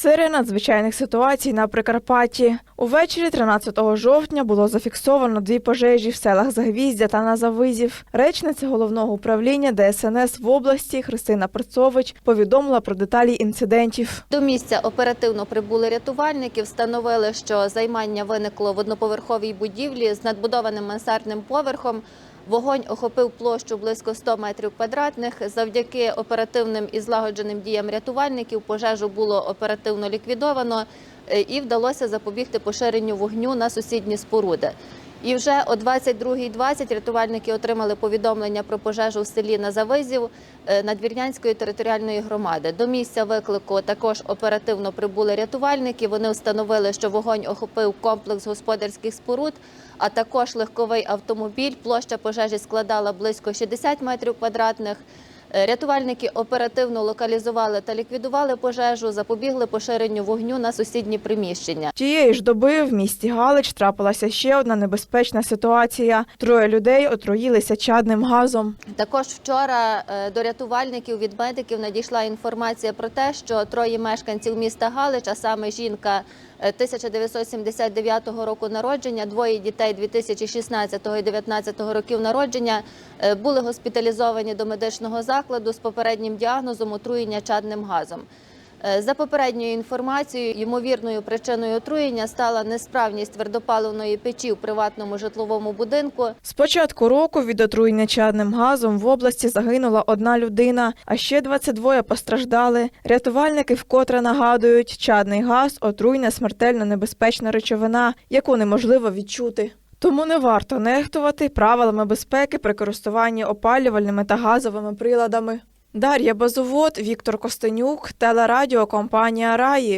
Серія надзвичайних ситуацій на Прикарпатті. Увечері 13 жовтня було зафіксовано дві пожежі в селах Загвіздя та Назавизів. Речниця головного управління ДСНС в області Христина Перцович повідомила про деталі інцидентів. До місця оперативно прибули рятувальники, встановили, що займання виникло в одноповерховій будівлі з надбудованим мансардним поверхом. Вогонь охопив площу близько 100 метрів квадратних. Завдяки оперативним і злагодженим діям рятувальників пожежу було оперативно ліквідовано е, і вдалося запобігти поширенню вогню на сусідні споруди. І вже о 22.20 рятувальники отримали повідомлення про пожежу в селі Назавизів е, Надвірнянської територіальної громади. До місця виклику також оперативно прибули рятувальники. Вони встановили, що вогонь охопив комплекс господарських споруд, а також легковий автомобіль. Площа пожежі складала близько 60 метрів квадратних. Е, Рятувальники оперативно локалізували та ліквідували пожежу, запобігли поширенню вогню на сусідні приміщення. Тієї ж доби в місті Галич трапилася ще одна небезпечна ситуація. Троє людей отруїлися чадним газом. Також вчора е, до рятувальників від медиків надійшла інформація про те, що троє мешканців міста Галич, а саме жінка 1979 року народження, двоє дітей 2016 і 2019 років народження, е, були госпіталізовані до медичного закладу з попереднім діагнозом отруєння чадним газом. Е, За попередньою інформацією, ймовірною причиною отруєння стала несправність твердопаливної печі в приватному житловому будинку. З початку року від отруєння чадним газом в області загинула одна людина, а ще 22 постраждали. Рятувальники вкотре нагадують, чадний газ отруйна смертельно небезпечна речовина, яку неможливо відчути. Тому не варто нехтувати правилами безпеки при користуванні опалювальними та газовими приладами. Дар'я Базовод, Віктор Костенюк, телерадіо компанія Раї.